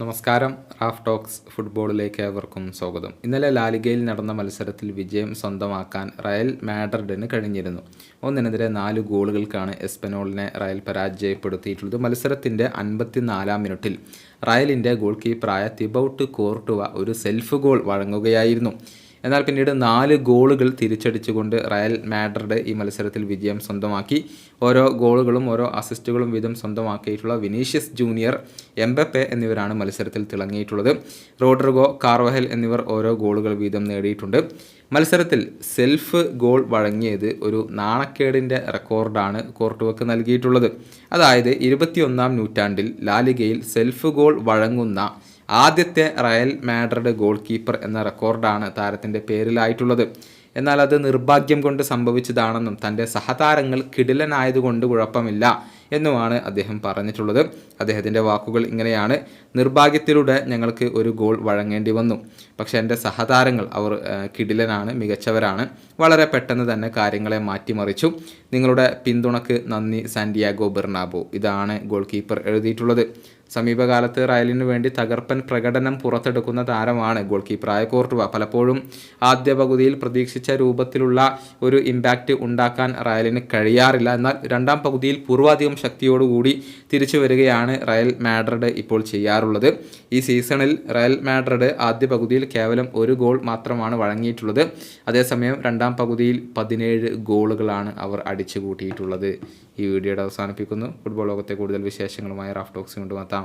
നമസ്കാരം. Raf talks ഫുട്ബോളിലേക്ക് ഏവർക്കും സ്വാഗതം. ഇന്നലെ ലാലിഗയിൽ നടന്ന മത്സരത്തിൽ വിജയം സ്വന്തമാക്കാൻ റയൽ മാഡ്രിഡിന് കഴിഞ്ഞിരുന്നു. ഒന്നിനെതിരെ നാല് ഗോളുകൾക്കാണ് എസ്പെനോളിനെ റയൽ പരാജയപ്പെടുത്തിയിട്ടുള്ളത്. മത്സരത്തിന്റെ അൻപത്തിനാലാം മിനിറ്റിൽ റയലിന്റെ ഗോൾ കീപ്പറായ തിബൌട്ട് കോർട്ടുവ ഒരു സെൽഫ് ഗോൾ വഴങ്ങുകയായിരുന്നു. എന്നാൽ പിന്നീട് നാല് ഗോളുകൾ തിരിച്ചടിച്ചുകൊണ്ട് റയൽ മാഡ്രിഡ് ഈ മത്സരത്തിൽ വിജയം സ്വന്തമാക്കി. ഓരോ ഗോളുകളും ഓരോ അസിസ്റ്റുകളും വീതം സ്വന്തമാക്കിയിട്ടുള്ള വിനീഷ്യസ് ജൂനിയർ എംബപ്പെ എന്നിവരാണ് മത്സരത്തിൽ തിളങ്ങിയിട്ടുള്ളത്. റോഡ്രിഗോ കാർവഹൽ എന്നിവർ ഓരോ ഗോളുകൾ വീതം നേടിയിട്ടുണ്ട്. മത്സരത്തിൽ സെൽഫ് ഗോൾ വഴങ്ങിയത് ഒരു നാണക്കേടിന്റെ റെക്കോർഡാണ് കോർട്ടുവക്ക് നൽകിയിട്ടുള്ളത്. അതായത് ഇരുപത്തിയൊന്നാം നൂറ്റാണ്ടിൽ ലാലിഗയിൽ സെൽഫ് ഗോൾ വഴങ്ങുന്ന ആദ്യത്തെ റയൽ മാഡ്രിഡ് ഗോൾ കീപ്പർ എന്ന റെക്കോർഡാണ് താരത്തിന്റെ പേരിലായിട്ടുള്ളത്. എന്നാൽ അത് നിർഭാഗ്യം കൊണ്ട് സംഭവിച്ചതാണെന്നും തന്റെ സഹതാരങ്ങൾ കിടിലനായതുകൊണ്ട് കുഴപ്പമില്ല. എന്നുമാണ് അദ്ദേഹം പറഞ്ഞിട്ടുള്ളത്. അദ്ദേഹത്തിന്റെ വാക്കുകൾ ഇങ്ങനെയാണ്. നിർഭാഗ്യത്തിലൂടെ ഞങ്ങൾക്ക് ഒരു ഗോൾ വഴങ്ങേണ്ടി വന്നു. പക്ഷേ എന്റെ സഹതാരങ്ങൾ അവർ കിടിലനാണ് മികച്ചവരാണ്. വളരെ പെട്ടെന്ന് തന്നെ കാര്യങ്ങളെ മാറ്റിമറിച്ചു. നിങ്ങളുടെ പിന്തുണക്ക് നന്ദി സാന്റിയാഗോ ബെർണാബോ. ഇതാണ് ഗോൾ കീപ്പർ എഴുതിയിട്ടുള്ളത്. സമീപകാലത്ത് റയലിന് വേണ്ടി തകർപ്പൻ പ്രകടനം പുറത്തെടുക്കുന്ന താരമാണ് ഗോൾ കീപ്പറായ കോർട്ടുവ. പലപ്പോഴും ആദ്യ പകുതിയിൽ പ്രതീക്ഷിച്ച രൂപത്തിലുള്ള ഒരു ഇമ്പാക്റ്റ് ഉണ്ടാക്കാൻ റയലിന് കഴിയാറില്ല. എന്നാൽ രണ്ടാം പകുതിയിൽ പൂർവാധികം ശക്തിയോടുകൂടി തിരിച്ചു വരികയാണ് റയൽ മാഡ്രിഡ് ഇപ്പോൾ ചെയ്യാറുള്ളത്. ഈ സീസണിൽ റയൽ മാഡ്രിഡ് ആദ്യ പകുതിയിൽ കേവലം ഒരു ഗോൾ മാത്രമാണ് വഴങ്ങിയിട്ടുള്ളത്. അതേസമയം രണ്ടാം പകുതിയിൽ പതിനേഴ് ഗോളുകളാണ് അവർ അടിച്ചു കൂട്ടിയിട്ടുള്ളത് ഈ വീഡിയോയുടെ അവസാനിപ്പിക്കുന്നു. ഫുട്ബോൾ ലോകത്തെ കൂടുതൽ വിശേഷങ്ങളുമായി റാഫ്റ്റോക്സ് ടോക്സ് കൊണ്ടുവെത്താം